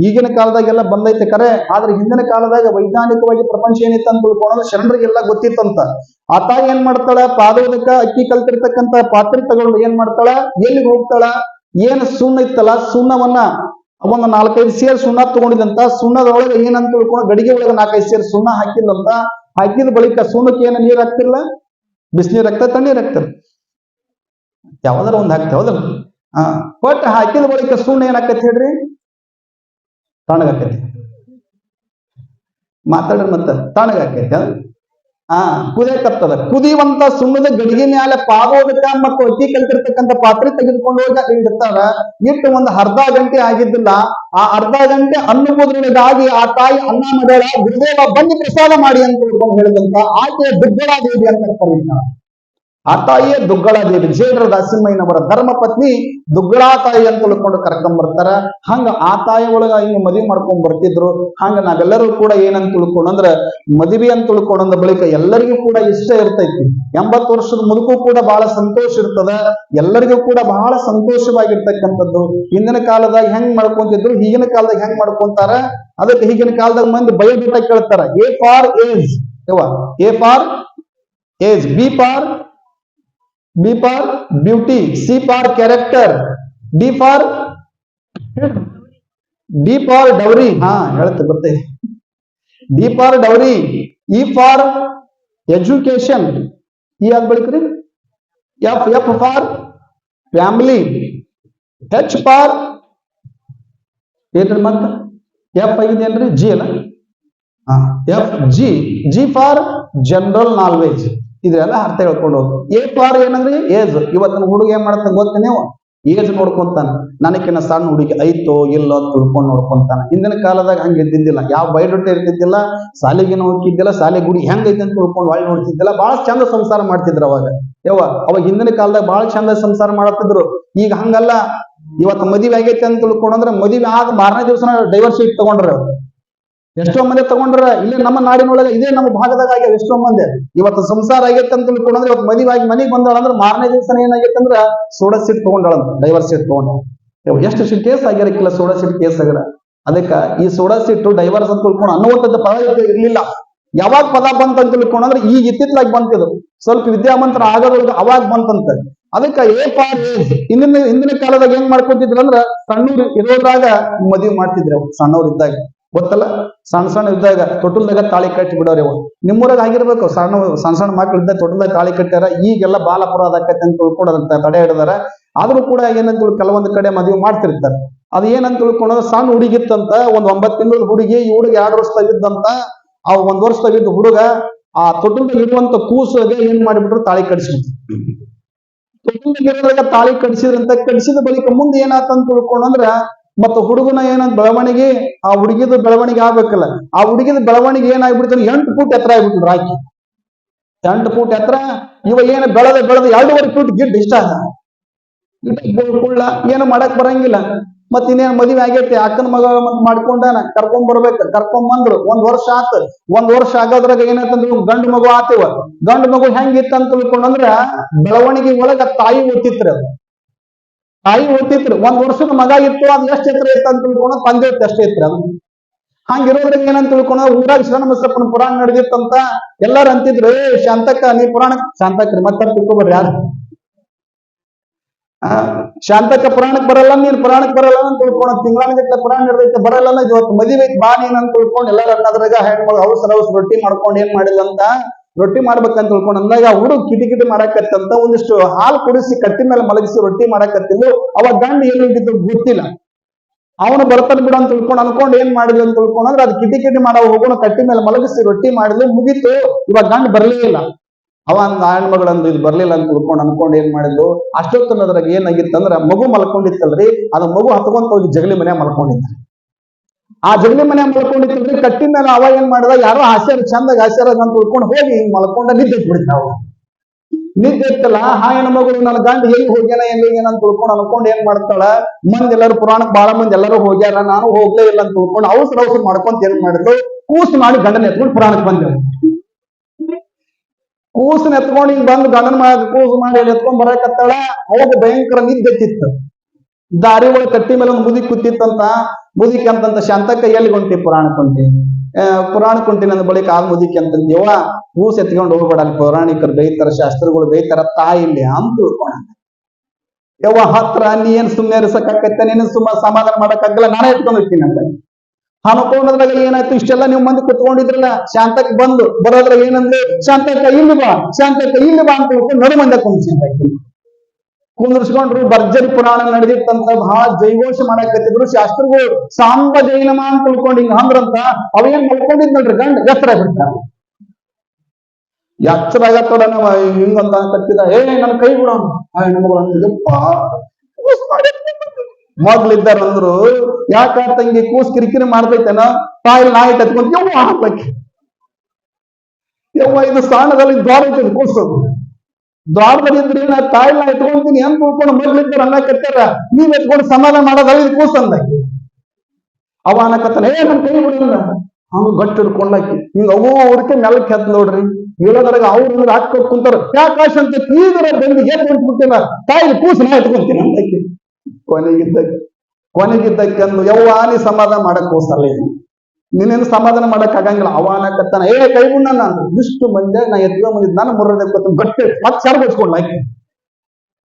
ಈಗಿನ ಕಾಲದಾಗೆಲ್ಲ ಬಂದೈತೆ ಕರೆ. ಆದ್ರೆ ಹಿಂದಿನ ಕಾಲದಾಗ ವೈಜ್ಞಾನಿಕವಾಗಿ ಪ್ರಪಂಚ ಏನಿತ್ತು ಅಂತ ತಿಳ್ಕೊಂಡ್ರೆ ಶರಣರಿಗೆಲ್ಲ ಗೊತ್ತಿತ್ತಂತ. ಆ ತಾಯಿ ಏನ್ ಮಾಡ್ತಾಳ? ಪಾದೋದಕ, ಅಕ್ಕಿ ಕಲ್ತಿರ್ತಕ್ಕಂತ ಪಾತ್ರೆ ತಗೊಂಡು ಏನ್ ಮಾಡ್ತಾಳ? ಎಲ್ಲಿಗೆ ಹೋಗ್ತಾಳ? ಏನ್ ಸುಣ್ಣ ಇತ್ತಲ್ಲ, ಸುಣ್ಣವನ್ನ, ಒಂದು ನಾಲ್ಕೈದು ಸೇರ್ ಸುಣ್ಣ ತಗೊಂಡಿದಂತ ಸುಣ್ಣದೊಳಗೆ ಏನಂತ ತಿಳ್ಕೊಂಡು ಗಡಿಗೆ ಒಳಗೆ ನಾಲ್ಕೈದು ಸೇರ್ ಸುಣ್ಣ ಹಾಕಿಲ್ಲಂತ ಹಾಕಿದ ಬಳಿಕ ಸೋಮಕ್ಕೆ ಏನು ನೀರ್ ಹಾಕ್ತಿರ್ಲ? ಬಿಸಿನೀರು ರಕ್ತ ತಣ್ಣೀರು ಹಾಕ್ತಾರ ಯಾವ್ದಾರ ಒಂದ್ ಹಾಕ್ತೇವೆ ಹೌದಲ್ಲ? ಹಾ ಒಟ್ಟು ಹಾಕಿದ ಬಳಿಕ ಸುಣ್ಣ ಏನಾಕತಿ ಹೇಳ್ರಿ? ತಣ್ಣಗಾಕತಿ. ಮಾತಾಡ್ರಿ ಮತ್ತ, ತಣ್ಣಗಾಕೈತಿ ಹಾ ಕುದಿಯಕತ್ತದ ಕುದಿಯುವಂತ ಸುಣ್ಣದ ಗಡಿಗೆ ಮ್ಯಾಲೆ ಪಾದೋದಕ್ಕ ಮತ್ತು ಅಕ್ಕಿ ಕಲ್ತಿರ್ತಕ್ಕಂಥ ಪಾತ್ರೆ ತೆಗೆದುಕೊಂಡು ಹೋಗಿ ಇಡ್ತಾರ. ಇಟ್ಟು ಒಂದು ಅರ್ಧ ಗಂಟೆ ಆಗಿದ್ದಿಲ್ಲ, ಆ ಅರ್ಧ ಗಂಟೆ ಅನ್ನಪೂರ್ಣದಾಗಿ ಆ ತಾಯಿ ಅನ್ನ ಮಗಳ ಗುರುದೇವ ಬಂದು ಪ್ರಸಾದ ಮಾಡಿ ಅಂತ ಹೇಳಿದಂತ, ಆಕೆಯ ದುಗ್ಗಳಾದೇವಿ ಅಂತ ಕರೀತಾರ ಆ ತಾಯಿಯೇ ದುಗ್ಗಳಾದೇವಿ ಜೇಡರ ದಾಸಿಮಯ್ಯನವರ ಧರ್ಮ ಪತ್ನಿ ದುಗ್ಗಳಾ ತಾಯಿ ಅಂತ ತಿಳ್ಕೊಂಡು ಕರ್ಕೊಂಡ್ ಬರ್ತಾರ. ಹಂಗ ಆ ತಾಯಿ ಒಳಗ ಹಿಂಗ ಮದುವೆ ಮಾಡ್ಕೊಂಡ್ ಬರ್ತಿದ್ರು. ಹಂಗ ನಾವೆಲ್ಲರೂ ಕೂಡ ಏನಂತ ತಿಳ್ಕೊಂಡಂದ್ರ ಮದುವೆ ಅಂತ ತಿಳ್ಕೊಂಡ ಬಳಿಕ ಎಲ್ಲರಿಗೂ ಕೂಡ ಇಷ್ಟ ಇರ್ತೈತಿ. ಎಂಬತ್ತು ವರ್ಷದ ಮುದುಕು ಕೂಡ ಬಹಳ ಸಂತೋಷ ಇರ್ತದ. ಎಲ್ಲರಿಗೂ ಕೂಡ ಬಹಳ ಸಂತೋಷವಾಗಿರ್ತಕ್ಕಂಥದ್ದು. ಹಿಂದಿನ ಕಾಲದಾಗ ಹೆಂಗ್ ಮಾಡ್ಕೊಂತಿದ್ರು, ಈಗಿನ ಕಾಲದಾಗ ಹೆಂಗ್ ಮಾಡ್ಕೊಂತಾರ? ಅದಕ್ಕೆ ಈಗಿನ ಕಾಲದಾಗ ಮಂದಿ ಬಯೋಡೇಟಾ ಕೇಳ್ತಾರ. A for age A for age B for B for beauty C for character D for D for dowry ಹಾ ಹೇಳ್ತೆ ಬರ್ತೈತಿ D for dowry E for education ಈ ಯಾವ್ದು ಬಳಿಕ್ರಿ F F for family H for ಏನ್ರಿ ಮತ್ತ? F ಆಗಿದೆಯಲ್ರಿ G ಅಲ್ಲ? F G G for general knowledge ಇದ್ರೆಲ್ಲ ಅರ್ಥ ಹೇಳ್ಕೊಂಡು ಏ ಎ ಫಾರ್ ಏನಂದ್ರೆ? ಏಜ್ ಇವತ್ತಿನ ಹುಡುಗ ಏನ್ ಮಾಡ್ತಾನೆ ಗೊತ್ತ ನೀವು? ಏಜ್ ನೋಡ್ಕೊಂತಾನೆ. ನನಗಿನ್ನ ಸಣ್ಣ ಹುಡುಗಿ ಐತೋ ಇಲ್ಲೋ ತಿಳ್ಕೊಂಡು ನೋಡ್ಕೊಂತಾನೆ. ಹಿಂದಿನ ಕಾಲದಾಗ ಹಂಗೆ ಇದ್ದಿದ್ದಿಲ್ಲ. ಯಾವ ಬಯೋಡೇಟಾ ಇರ್ತಿದ್ದಿಲ್ಲ ಸಾಲಿಗೆನ ಹೋಗಿದ್ದಿಲ್ಲ ಸಾಲಿ ಗುಡಿ ಹೆಂಗೈತೆ ಅಂತ ತಿಳ್ಕೊಂಡು ಒಳ್ಳೆ ನೋಡ್ತಿದ್ದಿಲ್ಲ. ಬಹಳ ಚಂದ ಸಂಸಾರ ಮಾಡ್ತಿದ್ರು ಅವಾಗ. ಯವ್ವ, ಅವಾಗ ಹಿಂದಿನ ಕಾಲದಾಗ ಬಹಳ ಚಂದ ಸಂಸಾರ ಮಾಡತ್ತಿದ್ರು ಈಗ ಹಂಗಲ್ಲ. ಇವತ್ತು ಮದುವೆ ಆಗೈತೆ ಅಂತ ತಿಳ್ಕೊಂಡ್ರೆ ಮದುವೆ ಆಗ ಮಾರನೇ ದಿವಸ ಡೈವರ್ಸ್ ಶೀಟ್ ತಗೊಂಡ್ರ. ಎಷ್ಟೋ ಮಂದಿ ತಗೊಂಡ್ರ ಇಲ್ಲಿ ನಮ್ಮ ನಾಡಿನೊಳಗೆ ಇದೇ ನಮ್ಮ ಭಾಗದಾಗ ಆಗ್ಯಾವ ಎಷ್ಟೋ ಮಂದಿ. ಇವತ್ತು ಸಂಸಾರ ಆಗೈತೆ ಅಂತ ತಿಳ್ಕೊಂಡ್ರೆ ಇವತ್ತು ಮದುವೆ ಆಗಿ ಮನೆಗೆ ಬಂದಾಳ ಅಂದ್ರೆ ಮಾರನೇ ದಿವಸ ಏನಾಗೈತೆ ಸೋಡಾ ಸೀಟ್ ತಗೊಂಡಾಳಂತ ಡೈವರ್ಸ್ ಸೀಟ್ ತಗೊಂಡ. ಎಷ್ಟು ಸೀಟ್ ಕೇಸ್ ಆಗಿರಕ್ಕಿಲ್ಲ ಸೋಡಾ ಸೀಟ್ ಕೇಸ್ ಆಗ್ಯಾರ? ಅದಕ್ಕ ಈ ಸೋಡಾ ಸೀಟು ಡೈವರ್ಸ್ ಅಂತ ತಿಳ್ಕೊಂಡು ಅನ್ನುವಂಥದ್ದು ಪದ ಇರಲಿಲ್ಲ. ಯಾವಾಗ ಪದ ಬಂತ ಅಂತ ತಿಳ್ಕೊಂಡ್ರೆ ಈಗ ಇತ್ತಿತ್ತಲಾಗಿ ಬಂತಿದು. ಸ್ವಲ್ಪ ವಿದ್ಯಾವಂತರ ಆಗೋದ್ರೊಳಗೆ ಅವಾಗ ಬಂತಂತ. ಅದಕ್ಕ ಏ ಪಾರ್ ಹಿಂದಿನ ಹಿಂದಿನ ಕಾಲದಾಗ ಹೆಂಗ್ ಮಾಡ್ಕೊತಿದ್ರು ಅಂದ್ರ ಸಣ್ಣವ್ರು ಇರೋದಾಗ ಮದುವೆ ಮಾಡ್ತಿದ್ರು ಸಣ್ಣವ್ರು ಇದ್ದಾಗ. ಗೊತ್ತಲ್ಲ? ಸಣ್ಣ ಸಣ್ಣ ಇದ್ದಾಗ ತೊಟ್ಟಲ್ದಾಗ ತಾಳಿ ಕಟ್ಟಿ ಬಿಡೋರಿ ಅವ ನಿಮ್ಮೂರಾಗ ಆಗಿರ್ಬೇಕು. ಸಣ್ಣ ಸಣ್ಣ ಸಣ್ಣ ಮಕ್ಳು ತೊಟಲ್ದಾಗ ತಾಳಿ ಕಟ್ಟ್ಯಾರ. ಈಗೆಲ್ಲ ಬಾಲ ಅಪರಾಧ ಆಕೈತೆ ಅಂತ ತಡೆ ಹಿಡಿದಾರ. ಆದ್ರೂ ಕೂಡ ಏನಂತ ಕೆಲವೊಂದು ಕಡೆ ಮದುವೆ ಮಾಡ್ತಿರ್ತಾರೆ. ಅದು ಏನಂತ ತಿಳ್ಕೊಂಡ್ರೆ ಸಣ್ಣ ಹುಡುಗಿತ್ತಂತ ಒಂದ್ ಒಂಬತ್ತು ತಿಂಗಳ ಹುಡುಗಿ, ಈ ಹುಡುಗ ಎರಡು ವರ್ಷ ತೆಗಿದ್ದಂತ ಆ ಒಂದ್ ವರ್ಷ ತೆಗಿದ್ದ ಹುಡುಗ ಆ ತೊಟಲ್ದಾಗ ಇರುವಂತ ಕೂಸಿಗೆ ಏನ್ ಮಾಡಿಬಿಟ್ರು ತಾಳಿ ಕಡಿಸ್ಬಿಟ್ರು ತೊಟ್ಟಲ್ದಾಗ ತಾಳಿ ಕಡಿಸಿದ್ರಂತ ಕಡಿಸಿದ ಬಳಿಕ ಮುಂದೆ ಏನಾತಂತ ತಿಳ್ಕೊಂಡ್ರ ಮತ್ತ ಹುಡುಗನ ಏನಂತ ಬೆಳವಣಿಗೆ, ಆ ಹುಡುಗಿದ ಬೆಳವಣಿಗೆ ಆಗ್ಬೇಕಲ್ಲ. ಆ ಹುಡುಗಿದ ಬೆಳವಣಿಗೆ ಏನಾಗ್ಬಿಡ್ತಾನೆ ಎಂಟು ಫೂಟ್ ಎತ್ತರ ಆಗ್ಬಿಟ್ಟು ರಾಕಿ. ಎಂಟು ಫೂಟ್ ಎತ್ತರ, ಇವ ಏನು ಬೆಳೆದ ಬೆಳೆದ ಎರಡೂವರೆ ಫೂಟ್ ಗಿಡ್ ಇಷ್ಟ ಕುಳ್ಳ ಏನು ಮಾಡಕ್ ಬರಂಗಿಲ್ಲ. ಮತ್ ಇನ್ನೇನ್ ಮದುವೆ ಆಗೈತಿ, ಅಕ್ಕನ ಮಗ ಮಾಡ್ಕೊಂಡಾನ, ಕರ್ಕೊಂಡ್ ಬರ್ಬೇಕು. ಕರ್ಕೊಂಡ್ ಬಂದ್ರು, ಒಂದ್ ವರ್ಷ ಆತ. ಒಂದ್ ವರ್ಷ ಆಗೋದ್ರಾಗ ಏನಾಯ್ತಂದ್ರ ಗಂಡು ಮಗು ಆತಿವ ಗಂಡು ಮಗು ಹೆಂಗಿತ್ತ ಅಂತ ತಿಳ್ಕೊಂಡಂದ್ರ, ಬೆಳವಣಿಗೆ ಒಳಗ ತಾಯಿ ಓದ್ತಿತ್ರ ತಾಯಿ ಓದ್ತಿತ್ರಿ ಒಂದ್ ವರ್ಷದ ಮಗ ಇತ್ತು, ಅದ್ ಎಷ್ಟ್ ಎತ್ತರ ಇತ್ತು ಅಂತ ತಿಳ್ಕೊಂಡ ತಂದೆ ಇತ್ತು ಅಷ್ಟೇ ಇತ್ರಿ ಅದು. ಹಂಗಿರೋದ್ರಿಂದ ಏನಂತ ತಿಳ್ಕೊಂಡ ಊರಾಗ ಶರಣಬಸಪ್ಪನ ಪುರಾಣ ನಡೆದಿತ್ತಂತ ಎಲ್ಲಾರು ಅಂತಿದ್ರು, ಏ, ಶಾಂತಕ್ಕ, ನೀ ಪುರಾಣ ಶಾಂತಕ್ರಿ ಮತ್ತೆ ತಿಳ್ಕೊಬರ್ರಿ ಯಾರು? ಶಾಂತಕ್ಕ ಪುರಾಣಕ್ ಬರಲ್ಲ, ನೀನ್ ಪುರಾಣಕ್ ಬರಲ್ಲ ಅಂತ ತಿಳ್ಕೊಂಡ ತಿಂಗಳಾನಗಟ್ಲೆ ಪುರಾಣ ನಡೆದೈತೆ, ಬರಲ್ಲ ಇವತ್ತು ಮದುವೆ ಬಾ ನೀನ್ ಅಂತ ತಿಳ್ಕೊಂಡು ಎಲ್ಲಾರು ಅಣ್ಣದ್ರಾಗ ಹೆಣ್ಮಗಳು ಅವಸರ ಅವಸರ ರೊಟ್ಟಿ ಮಾಡ್ಕೊಂಡು ಏನ್ ಮಾಡಿದಂತ ರೊಟ್ಟಿ ಮಾಡ್ಬೇಕಂತ ತಿಳ್ಕೊಂಡು ಅಂದಾಗ ಹುಡುಗ ಕಿಟಿ ಕಿಟಿ ಮಾಡಕತ್ತಂತ ಒಂದಿಷ್ಟು ಹಾಲು ಕುಡಿಸಿ ಕಟ್ಟಿ ಮೇಲೆ ಮಲಗಿಸಿ ರೊಟ್ಟಿ ಮಾಡಕತ್ತಿದ್ದು ಅವ ಗಂಡ ಏನಿದ್ದು ಗೊತ್ತಿಲ್ಲ. ಅವನು ಬರ್ತಾನೆ ಬಿಡು ಅಂತ ತಿಳ್ಕೊಂಡು ಅನ್ಕೊಂಡು ಏನ್ ಮಾಡಿದ್ಲು ಅಂತ ತಿಳ್ಕೊಂಡ್ರೆ ಅದು ಕಿಟಿ ಕಿಟಿ ಮಾಡೋ ಹೋಗೋಣ ಕಟ್ಟಿ ಮೇಲೆ ಮಲಗಿಸಿ ರೊಟ್ಟಿ ಮಾಡಿದ್ಲು. ಮುಗೀತು. ಇವಾಗ ಗಂಡ ಬರ್ಲೇ ಇಲ್ಲ. ಅವ ಹೆಣ್ಮಗಳಂದು ಇದು ಬರ್ಲಿಲ್ಲ ಅಂತ ತಿಳ್ಕೊಂಡು ಅನ್ಕೊಂಡು ಏನ್ ಮಾಡಿದ್ಲು? ಅಷ್ಟೊತ್ತನದ್ರಾಗ ಏನಾಗಿತ್ತಂದ್ರ ಮಗು ಮಲ್ಕೊಂಡಿತ್ತಲ್ರಿ. ಅದ ಮಗು ಹತ್ಕೊಂತ ಹೋಗಿ ಜಗಲಿ ಮನೆ ಮಲ್ಕೊಂಡಿತ್ತು ಆ ಜಗಲಿ ಮನೆ ಮಲ್ಕೊಂಡಿತ್ತು ಕಟ್ಟಿನ ಮೇಲೆ ಅವ ಏನ್ ಮಾಡಿದ? ಯಾರೋ ಹಾಸ್ಯಾರ ಚಂದಾಗ ಹಾಸ್ಯಾರ ಅಂತ ಉಳ್ಕೊಂಡು ಹೋಗಿ ಹಿಂಗ್ ಮಲ್ಕೊಂಡ ನಿದ್ದೆ ಬಿಡ್ತಾವ ಅವ ನಿದ್ದೆ ಇತ್ತಲ್ಲ ಹಾ ಹೆಣ್ಮಗಳು ನನ್ನ ಗಂಡ ಹೇಗ್ ಹೋಗ್ಯಾನ, ಎಲ್ಲಿ ಏನಂತ ತಿಳ್ಕೊಂಡು ಅನ್ಕೊಂಡು ಏನ್ ಮಾಡ್ತಾಳ? ಮಂದಿ ಎಲ್ಲರೂ ಪುರಾಣಕ್ ಬಾಳ ಮಂದಿ ಎಲ್ಲರೂ ಹೋಗ್ಯಾರ, ನಾನು ಹೋಗ್ಲೇ ಇಲ್ಲ ಅಂತ ತಿಳ್ಕೊಂಡು ಅವಸರ ಅವಸರ ಮಾಡ್ಕೊಂತ ಏನ್ ಮಾಡಿದ್ರು? ಕೂಸು ಮಾಡಿ ಗಂಡನ ಎತ್ಕೊಂಡು ಪುರಾಣಕ್ಕೆ ಬಂದೆವು. ಕೂಸನ್ ಎತ್ಕೊಂಡು ಹಿಂಗ್ ಬಂದು ಗಂಡನ ಮಾಡಿ ಕೂಸು ಮಾಡಿ ಎತ್ಕೊಂಡು ಬರಕತ್ತಾಳ, ಅವಾಗ ಭಯಂಕರ ನಿದ್ದೆ ಎತ್ತಿತ್ತು ದಾರಿ ಒಳಗೆ ಕಟ್ಟಿ ಮೇಲೆ ಒಂದು ಕೂತಿತ್ತಂತ ಮುದಿಕೆ ಅಂತಂತ ಶಾಂತಕ್ಕ ಎಲ್ಲಿ ಹೊಂಟಿ ಪುರಾಣ ಕುಂಟಿ. ಪುರಾಣ ಹೊಂಟಿನ ಅಂದ ಬಳಿಕ ಆ ಮುದುಕಿ ಅಂತಂದ್ ಯವ್ವ ಹೂಸ್ ಎತ್ಕೊಂಡು ಹೋಗ್ಬೇಡ ಬೈತಾರ ಶಾಸ್ತ್ರಗಳು ಬೈತಾರ ತಾಯಿ ಇಲ್ಲಿ ಅಂತ ತಿಳ್ಕೊಂಡ ಯವ್ವ ಹತ್ರ ನೀ ಏನ್ ಸುಮ್ಮನೆ ಇರ್ಸಕ್ಕಾಕತ್ತೆ ನೀನು ಸುಮ್ಮ ಸಮಾಧಾನ ಮಾಡಕ್ಕಾಗಲ್ಲ, ನಾನೇ ಎತ್ಕೊಂಡು ಹೋಗ್ತೀನಿ ಅಂತ. ಅನ್ಕೊಂಡದ್ರಾಗ ಏನಾಯ್ತು? ಇಷ್ಟೆಲ್ಲ ನೀವು ಮಂದಿ ಕುತ್ಕೊಂಡಿದ್ರಲ್ಲ ಶಾಂತಕ್ ಬಂದು ಬರೋದ್ರಾಗ ಏನಂದ್ರೆ ಶಾಂತಕ್ಕ ಇಲ್ಲಿ ಬಾ ಶಾಂತಕ್ಕ ಇಲ್ಲಿ ಬಾ ಅಂತ ಹೇಳ್ಕೊಂಡು ನಡು ಮಂದ ಕುಂದ್ಸಿಂದ ಕುಂದ್ರಿಸ್ಕೊಂಡ್ರು, ಭರ್ಜರಿ ಪುರಾಣ ನಡೆದಿತ್ತಂತ ಬಹಳ ಜೈಘೋಷ ಮಾಡಕತ್ತಿದ್ರು ಶಾಸ್ತ್ರಗಳು. ಸಾಂಬ ಜೈನಮ ಅಂತ ತಿಳ್ಕೊಂಡು ಹಿಂಗ ಅಂದ್ರಂತ, ಅವೇನ್ ಮಲ್ಕೊಂಡಿದ್ ನೋಡ್ರಿ ಗಂಡ? ಎತ್ತರ ಬಿಡ್ತಾರ. ಎಚ್ಚರ ಆಗತ್ತೋಡ ನಮ್ಮ ಹಿಂಗಂತ ಕಟ್ಟಿದ ಏ ನನ್ ಕೈ ಬಿಡ ಆ ಹೆಣ್ಮಗಳು ಅಂತಿದ್ದಪ್ಪ ಮೊದ್ಲಿದ್ದಾರ ಅಂದ್ರು ಯಾಕ ತಂಗಿ ಕೂಸ್ ಕಿರಿಕಿರಿ ಮಾಡ್ತೈತೇನ ತಾಯಿ ನಾಯಿ ತತ್ಕೊಂಡ್ ಯವ್ವ ಹಾಕ್ಬೇಕು. ಯವ್ವ, ಇದು ಸ್ಥಾನದಲ್ಲಿ ದ್ವಾರ ಕೂಸೋದು ದ್ವಾರದಲ್ಲಿ ಇದ್ರೆ ನಾ ತಾಯಿ ನಾ ಎತ್ಕೊಂತೀನಿ ಅಂತ ತಿಳ್ಕೊಂಡು ಅನ್ನ ಕಟ್ಟಾರ ನೀವ್ ಎತ್ಕೊಂಡು ಸಮಾಧಾನ ಮಾಡೋದಲ್ಲ ಇದು ಕೂಸ್ ಅಂದಾಕಿ ಅವ ಅನ್ನಕತ್ತಾನ, ಏ, ನನ್ ಕೈ ಬಿಡಲ್ಲ ಅವ್ನು ಗಟ್ಟಿ ಹಿಡ್ಕೊಂಡಾಕಿ, ಹಿಂಗ ಅವು ಅವ್ರಿಗೆ ನೆಲಕ್ಕೆ ಎದ್ ನೋಡ್ರಿ. ಹೇಳೋದ್ರಾಗ ಅವ್ರು ಅಂದ್ರೆ ಹಾಕಿ ಕುಂತಾರ ಯಾಕಾಶ ಅಂತ ತೀವ್ರ ಬಂದು ಏನ್ ಹೊಂಟ್ಬಿಟ್ಟಿಲ್ಲ ತಾಯಿ ಕೂಸು ನಾ ಎತ್ಕೊಂತೀನಿ ಅಂದಾಕಿ ಕೊನೆಗಿದ್ದಕ್ಕೆ ಕೊನೆಗಿದ್ದಕ್ಕೆ ಅಂದು ಯಾವ ಸಮಾಧಾನ ಮಾಡಕ್ ಹೋಸಲ್ಲ ಇದು ನೀನೇನು ಸಮಾಧಾನ ಮಾಡಕ್ ಆಗಂಗಿಲ್ಲ. ಅವಾನಕತ್ತಾನ ಏ, ಕೈ ಗುಂಡ ನಾನು ಇಷ್ಟು ಮಂದಿ ನಾ ಎತ್ಕೊಂಡ್ ಬಂದಿದ್ ನಾನು ಮುರ್ರದಕ್ಕೆ ಗಟ್ಟೆ ಮತ್ ಚರ್ಗ ಹಚ್ಕೊಂಡು ಆಯ್ತು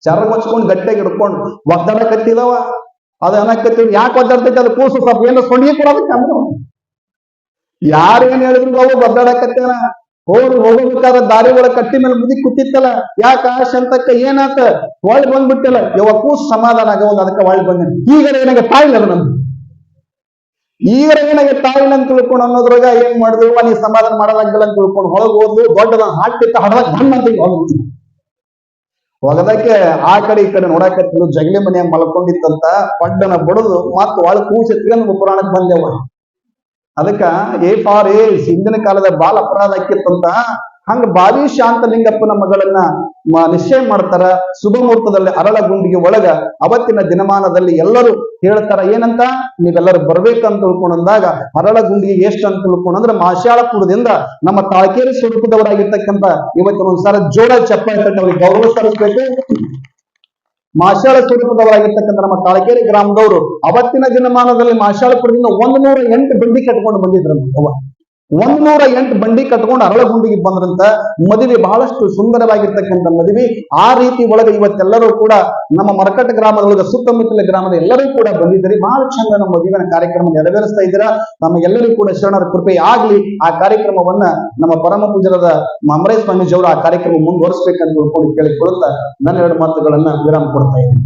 ಚರ್ಗ ಹಚ್ಕೊಂಡು ಗಟ್ಟೆಗೆ ಹಿಡ್ಕೊಂಡು ಒದ್ದಾಡಕತ್ತಿದವ ಅದ ಅನ್ನಕತ್ತೀವಿ ಯಾಕೆ ಒದ್ದಾಡ್ತೈತಿ? ಅದು ಕೂಸು ಸ್ವಲ್ಪ ಏನೋ ಸೊಂಡಿಗೆ ಕೊಡೋದಕ್ಕೆ ಅಂದ್ರೆ ಯಾರು ಏನ್ ಹೇಳಿದ್ರು ಅವು ಒದ್ದಾಡಕತ್ತೇನ ಹೋಗಿ ಹೋಗ್ಬೇಕಾದ ದಾರಿ ಒಳಗೆ ಕಟ್ಟಿ ಮೇಲೆ ಮುದಿ ಕೂತಿತ್ತಲ್ಲ. ಯಾಕ ಅಂತಕ್ಕ ಏನಾತ? ಒಳ್ಳೆ ಬಂದ್ಬಿಟ್ಟಿಲ್ಲ. ಯಾವ ಕೂಸು ಸಮಾಧಾನ ಆಗ ಆಗವಲ್ಲ ಅದಕ್ಕೆ ಒಳಗ್ ಬಂದ. ಈಗ ಏನಾಗ ತಾಯಿಲ್ಲ ನಮ್ದು ಈಗ ಏನಾಗ ತಾಯಿಲ್ಲ ಅಂತ ತಿಳ್ಕೊಂಡು ಅನ್ನೋದ್ರಾಗ ಏನ್ ಮಾಡಿದ್ರು? ನೀ ಸಮಾಧಾನ ಮಾಡಲಾಗಿಲ್ಲ ಅಂತ ತಿಳ್ಕೊಂಡು ಹೊಳಗ್ ಹೋದ್ಲು ದೊಡ್ಡದ ಹಾಕ್ತಿತ್ತ ಹಡದಾಗ ಹಣ್ಣು ಅಂತ ಹೊಲದು ಒಗದಕ್ಕೆ ಆ ಕಡೆ ಈ ಕಡೆ ನೋಡಕತ್ತಿದ್ರು. ಜಗಲಿ ಮನೆಯ ಮಲ್ಕೊಂಡಿತ್ತಂತ ಪಡ್ಡನ ಬಡದು ಮತ್ ಒಳ ಕೂಸ್ ಎತ್ಕೊಂಡು ಪುರಾಣಕ್ ಬಂದೆವ ಅದಕ್ಕ, ಏ ಏ ಹಿಂದಿನ ಕಾಲದ ಬಾಲ ಅಪರಾಧ ಆಕಿತ್ತಂತ ಹಂಗ ಬಾವಿ ಶಾಂತಲಿಂಗಪ್ಪನ ಮಗಳನ್ನ ನಿಶ್ಚಯ ಮಾಡ್ತಾರ. ಶುಭ ಮುಹೂರ್ತದಲ್ಲಿ ಅರಳ ಗುಂಡಿಗೆ ಒಳಗ ಅವತ್ತಿನ ದಿನಮಾನದಲ್ಲಿ ಎಲ್ಲರೂ ಹೇಳ್ತಾರ, ಏನಂತ? ನೀವೆಲ್ಲರೂ ಬರ್ಬೇಕಂತ ತಿಳ್ಕೊಂಡಂದಾಗ ಅರಳ ಗುಂಡಿಗೆ ಎಷ್ಟು ಅಂತ ತಿಳ್ಕೊಂಡಂದ್ರೆ ಮಾಶಾಳಪುರದಿಂದ ನಮ್ಮ ತಾಳ್ಕೇರಿ ಸ್ವರೂಪದವರಾಗಿರ್ತಕ್ಕಂಥ ಇವತ್ತಿನ ಒಂದ್ಸಾರ ಜೋಡ ಚಪ್ಪಲಿ ಅವ್ರಿಗೆ ಗೌರವ ಸಲ್ಲಿಸ್ಬೇಕು. ಮಾಶಾಳ ಸ್ವರೂಪದವರಾಗಿರ್ತಕ್ಕಂಥ ನಮ್ಮ ತಾಳ್ಕೇರಿ ಗ್ರಾಮದವರು ಅವತ್ತಿನ ದಿನಮಾನದಲ್ಲಿ ಮಾಶಾಳಪುರದಿಂದ ಒಂದ್ ನೂರ ಎಂಟು ಬಂಡಿ ಕಟ್ಕೊಂಡು ಬಂದಿದ್ರು ಅವ್ವ. ಒಂದ್ ನೂರ ಎಂಟು ಬಂಡಿ ಕಟ್ಕೊಂಡು ಅರಳಗುಂಡಿಗೆ ಬಂದ್ರಂತ ಮದುವೆ ಬಹಳಷ್ಟು ಸುಂದರವಾಗಿರ್ತಕ್ಕಂಥ ಮದುವೆ. ಆ ರೀತಿ ಒಳಗೆ ಇವತ್ತೆಲ್ಲರೂ ಕೂಡ ನಮ್ಮ ಮರಕಟ್ಟ ಗ್ರಾಮದೊಳಗೆ ಸುತ್ತಮುತ್ತಲ ಗ್ರಾಮದ ಎಲ್ಲರೂ ಕೂಡ ಬಂದಿದ್ರಿ ಬಹಳ ಚಂದ ನಮ್ಮ ಮದುವಿನ ಕಾರ್ಯಕ್ರಮ ನೆರವೇರಿಸ್ತಾ ಇದ್ದೀರಾ. ನಮ್ಮ ಎಲ್ಲರಿಗೂ ಕೂಡ ಶರಣರ ಕೃಪೆ ಆಗ್ಲಿ. ಆ ಕಾರ್ಯಕ್ರಮವನ್ನ ನಮ್ಮ ಪರಮ ಪೂಜರದ ಮಮರೇ ಸ್ವಾಮೀಜಿಯವರು ಆ ಕಾರ್ಯಕ್ರಮ ಮುಂದುವರಿಸಬೇಕಂತ ತಿಳ್ಕೊಂಡು ಕೇಳಿಕೊಳ್ಳುತ್ತಾ ನನ್ನ ಎರಡು ಮಾತುಗಳನ್ನ ವಿರಾಮ ಕೊಡ್ತಾ ಇದ್ದೀನಿ.